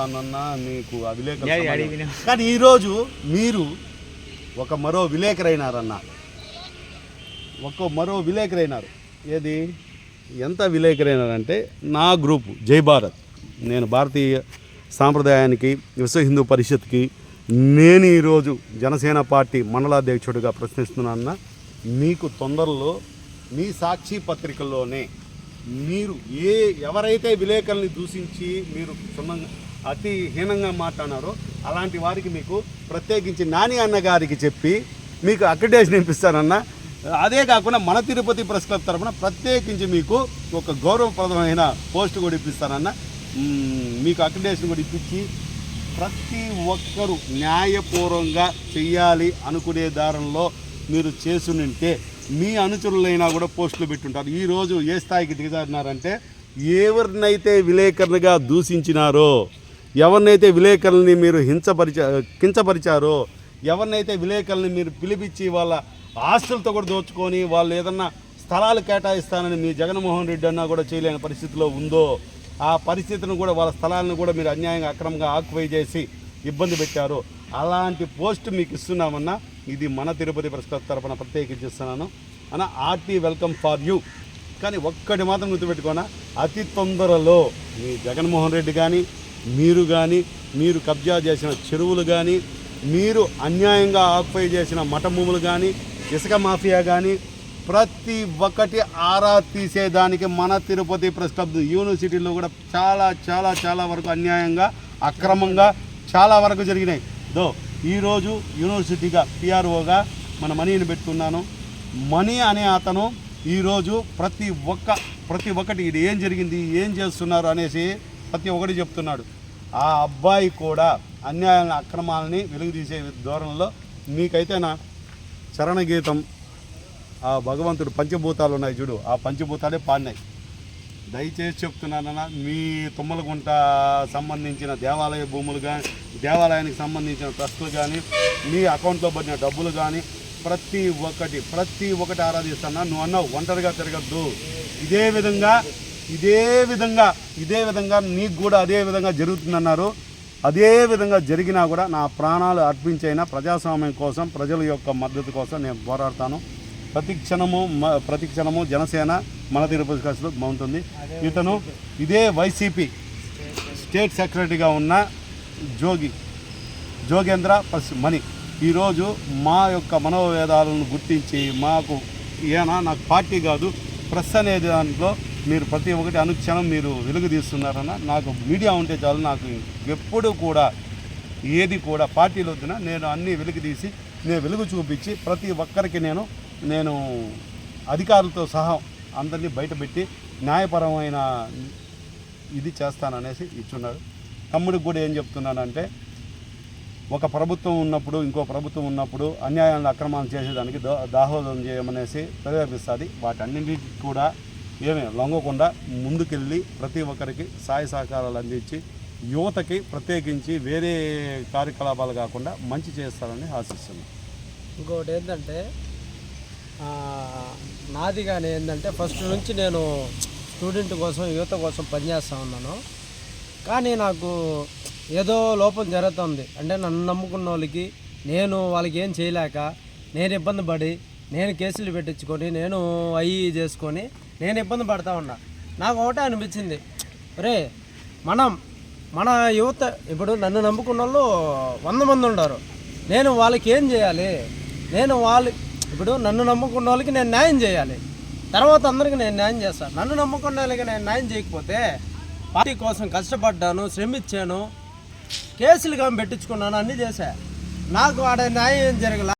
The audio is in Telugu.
అన్న మీకు సమాజం. అడిగినా. కానీ ఈరోజు మీరు ఒక మరో విలేకరైనారన్న ఒక మరో విలేకరైనారు ఏది ఎంత విలేకరైనారంటే నా గ్రూపు జై భారత్ నేను భారతీయ సాంప్రదాయానికి విశ్వ హిందూ పరిషత్కి నేను ఈరోజు జనసేన పార్టీ మండలాధ్యక్షుడిగా ప్రశ్నిస్తున్నానన్న మీకు తొందరలో మీ సాక్షి పత్రికల్లోనే మీరు ఏ ఎవరైతే విలేకరుల్ని దూషించి మీరు క్షుణ్ణంగా అతి హీనంగా మాట్లాడారో అలాంటి వారికి మీకు ప్రత్యేకించి నాని అన్న గారికి చెప్పి మీకు అక్రిడేషన్ ఇప్పిస్తానన్న అదే కాకుండా మన తిరుపతి ప్రెస్ క్లబ్ తరఫున ప్రత్యేకించి మీకు ఒక గౌరవప్రదమైన పోస్ట్ కూడా ఇప్పిస్తానన్న. మీకు అక్రిడేషన్ కూడా ఇప్పించి ప్రతి ఒక్కరూ న్యాయపూర్వంగా చెయ్యాలి అనుకునే దారంలో మీరు చేసునింటే మీ అనుచరులైనా కూడా పోస్టులు పెట్టుంటారు. ఈరోజు ఏ స్థాయికి దిగజారినారంటే ఎవరినైతే విలేకరులుగా దూషించినారో ఎవరినైతే విలేకరుల్ని మీరు హింసపరిచా కించపరిచారో ఎవరినైతే విలేకరుల్ని మీరు పిలిపించి వాళ్ళ ఆస్తులతో కూడా దోచుకొని వాళ్ళు ఏదన్నా స్థలాలు కేటాయిస్తానని మీ జగన్మోహన్ రెడ్డి అన్నా కూడా చేయలేని పరిస్థితిలో ఉందో ఆ పరిస్థితిని కూడా వాళ్ళ స్థలాలను కూడా మీరు అన్యాయంగా అక్రమంగా ఆక్యుపై చేసి ఇబ్బంది పెట్టారు అలాంటి పోస్ట్ మీకు ఇస్తున్నామన్నా ఇది మన తిరుపతి ప్రెస్ తరఫున తరపున ప్రత్యేకించి ఇస్తున్నాను. అన్న ఆర్టీ వెల్కమ్ ఫార్ యూ. కానీ ఒక్కటి మాత్రం గుర్తుపెట్టుకోనా అతి తొందరలో మీ జగన్మోహన్ రెడ్డి కానీ మీరు కానీ మీరు కబ్జా చేసిన చెరువులు కానీ మీరు అన్యాయంగా ఆక్యుపై చేసిన మఠ భూములు కానీ ఇసుక మాఫియా కానీ ప్రతి ఒక్కటి ఆరా తీసేదానికి మన తిరుపతి ప్రెస్ క్లబ్ యూనివర్సిటీలో కూడా చాలా చాలా చాలా వరకు అన్యాయంగా అక్రమంగా చాలా వరకు జరిగినాయి. దో ఈరోజు యూనివర్సిటీగా పిఆర్ఓగా మన మనీని పెట్టుకున్నాను. మనీ అనే అతను ఈరోజు ప్రతి ఒక్క ప్రతి ఒక్కటి ఇది ఏం జరిగింది ఏం చేస్తున్నారు అనేసి ప్రతి ఒక్కటి చెప్తున్నాడు. ఆ అబ్బాయి కూడా అన్యాయాలను అక్రమాలని వెలుగుదీసే ధోరణిలో మీకైతే నా చరణగీతం ఆ భగవంతుడు పంచభూతాలు ఉన్నాయి చూడు ఆ పంచభూతాలే పాడినాయి. దయచేసి చెప్తున్నానన్న మీ తుమ్మలగుంట సంబంధించిన దేవాలయ భూములు కానీ దేవాలయానికి సంబంధించిన ట్రస్టులు కానీ మీ అకౌంట్లో పడిన డబ్బులు కానీ ప్రతి ఒక్కటి ప్రతి ఒక్కటి ఆరాధిస్తున్నా నువ్వు అన్నావు ఒంటరిగా తిరగద్దు. ఇదే విధంగా ఇదే విధంగా ఇదే విధంగా నీకు కూడా అదే విధంగా జరుగుతుందన్నారు. అదే విధంగా జరిగినా కూడా నా ప్రాణాలు అర్పించైనా ప్రజాస్వామ్యం కోసం ప్రజల యొక్క మద్దతు కోసం నేను పోరాడతాను. ప్రతి క్షణము మ- ప్రతి క్షణము జనసేన మన తిరుపతి కాసులు బాగుంటుంది ఇతను ఇదే వైసీపీ స్టేట్ సెక్రటరీగా ఉన్న జోగి జోగేంద్ర ప్లస్ మణి. ఈరోజు మా యొక్క మనోవేదాలను గుర్తించి మాకు ఈయన నాకు పార్టీ కాదు ప్రెస్ అనే దాంట్లో మీరు ప్రతి ఒక్కటి అనుక్షణం మీరు వెలుగు తీస్తున్నారన్న నాకు మీడియా ఉంటే చాలు నాకు ఎప్పుడు కూడా ఏది కూడా పార్టీలు వద్దున నేను అన్నీ వెలుగు తీసి నేను వెలుగు చూపించి ప్రతి ఒక్కరికి నేను నేను అధికారులతో సహా అందరినీ బయటపెట్టి న్యాయపరమైన ఇది చేస్తాననేసి ఇచ్చున్నాడు. తమ్ముడికి కూడా ఏం చెప్తున్నానంటే ఒక ప్రభుత్వం ఉన్నప్పుడు ఇంకో ప్రభుత్వం ఉన్నప్పుడు అన్యాయాలను అక్రమాలు చేసేదానికి దో దాహోదం చేయమనేసి ప్రేరేపిస్తుంది. వాటన్నింటికి కూడా ఏమి లొంగకుండా ముందుకెళ్ళి ప్రతి ఒక్కరికి సహాయ సహకారాలు అందించి యువతకి ప్రత్యేకించి వేరే కార్యకలాపాలు కాకుండా మంచి చేస్తారని ఆశిస్తున్నాను ఇంకొకటి ఏంటంటే నాదిగానే నాది కానీ ఏంటంటే ఫస్ట్ నుంచి నేను స్టూడెంట్ కోసం యువత కోసం పనిచేస్తూ ఉన్నాను. కానీ నాకు ఏదో లోపం జరుగుతుంది. అంటే నన్ను నమ్ముకున్న వాళ్ళకి నేను వాళ్ళకి ఏం చేయలేక నేను ఇబ్బంది పడి నేను కేసులు పెట్టించుకొని నేను అయ్యి చేసుకొని నేను ఇబ్బంది పడతా ఉన్నా. నాకు ఒకటే అనిపించింది. రే మనం మన యువత ఇప్పుడు నన్ను నమ్ముకున్న వాళ్ళు వంద మంది ఉన్నారు నేను వాళ్ళకి ఏం చేయాలి? నేను వాళ్ళు ఇప్పుడు నన్ను నమ్ముకున్న వాళ్ళకి నేను న్యాయం చేయాలి. తర్వాత అందరికీ నేను న్యాయం చేస్తాను నన్ను నమ్ముకున్న వాళ్ళకి నేను న్యాయం చేయకపోతే పార్టీ కోసం కష్టపడ్డాను శ్రమించాను కేసులు కానీ పెట్టించుకున్నాను అన్నీ చేశా. నాకు ఆడ న్యాయం ఏం జరగల?